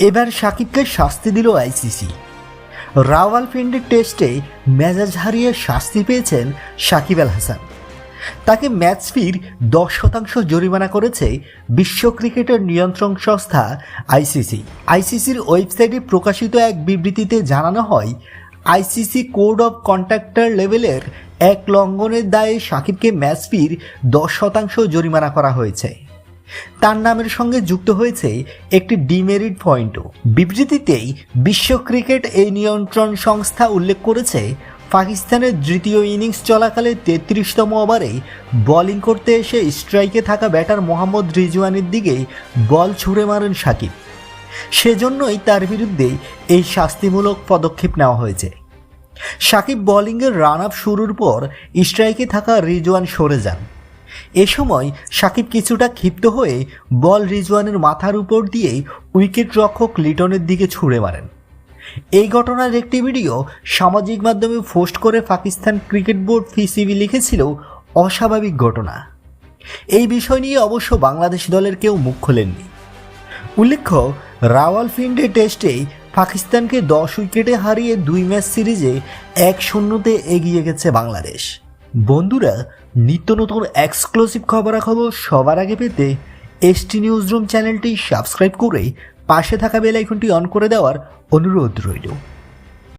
এবার সাকিবকে শাস্তি দিল আইসিসি। রাওয়াল রাওয়ালপিন্ডি টেস্টে মেজাজ হারিয়ে শাস্তি পেয়েছেন সাকিব আল হাসান। তাকে ম্যাচ ফির দশ শতাংশ জরিমানা করেছে বিশ্ব ক্রিকেটের নিয়ন্ত্রণ সংস্থা আইসিসি। আইসিসির ওয়েবসাইটে প্রকাশিত এক বিবৃতিতে জানানো হয়, আইসিসি কোড অফ কন্ট্রাক্টর লেভেলের এক লঙ্ঘনের দায়ে সাকিবকে ম্যাচ ফির দশ শতাংশ জরিমানা করা হয়েছে। তার নামের সঙ্গে যুক্ত হয়েছে একটি ডিমেরিট পয়েন্টও। বিবৃতিতেই বিশ্ব ক্রিকেট এই নিয়ন্ত্রণ সংস্থা উল্লেখ করেছে, পাকিস্তানের দ্বিতীয় ইনিংস চলাকালে তেত্রিশতম ওভারে বোলিং করতে এসে স্ট্রাইকে থাকা ব্যাটার মোহাম্মদ রিজওয়ানের দিকে বল ছুঁড়ে মারেন সাকিব। সেজন্যই তার বিরুদ্ধে এই শাস্তিমূলক পদক্ষেপ নেওয়া হয়েছে। সাকিব বোলিংয়ের রান আপ শুরুর পর স্ট্রাইকে থাকা রিজওয়ান সরে যান। এ সময় সাকিব কিছুটা ক্ষিপ্ত হয়ে বল রিজওয়ানের মাথার উপর দিয়ে উইকেট রক্ষক লিটনের দিকে ছুঁড়ে মারেন। এই ঘটনার একটি ভিডিও সামাজিক মাধ্যমে পোস্ট করে পাকিস্তান ক্রিকেট বোর্ড ফিসিবি লিখেছিল অস্বাভাবিক ঘটনা। এই বিষয় নিয়ে অবশ্য বাংলাদেশ দলের কেউ মুখ খোলেননি। উল্লেখ্য রাওয়ালপিন্ডি টেস্টে পাকিস্তানকে দশ উইকেটে হারিয়ে দুই ম্যাচ সিরিজে এক শূন্যতে এগিয়ে গেছে বাংলাদেশ। বন্ধুরা, নিত্য নতুন এক্সক্লুসিভ খবরাখবর সবার আগে পেতে এসটি নিউজ রুম চ্যানেলটি সাবস্ক্রাইব করে পাশে থাকা বেল আইকনটি অন করে দেওয়ার অনুরোধ রইল।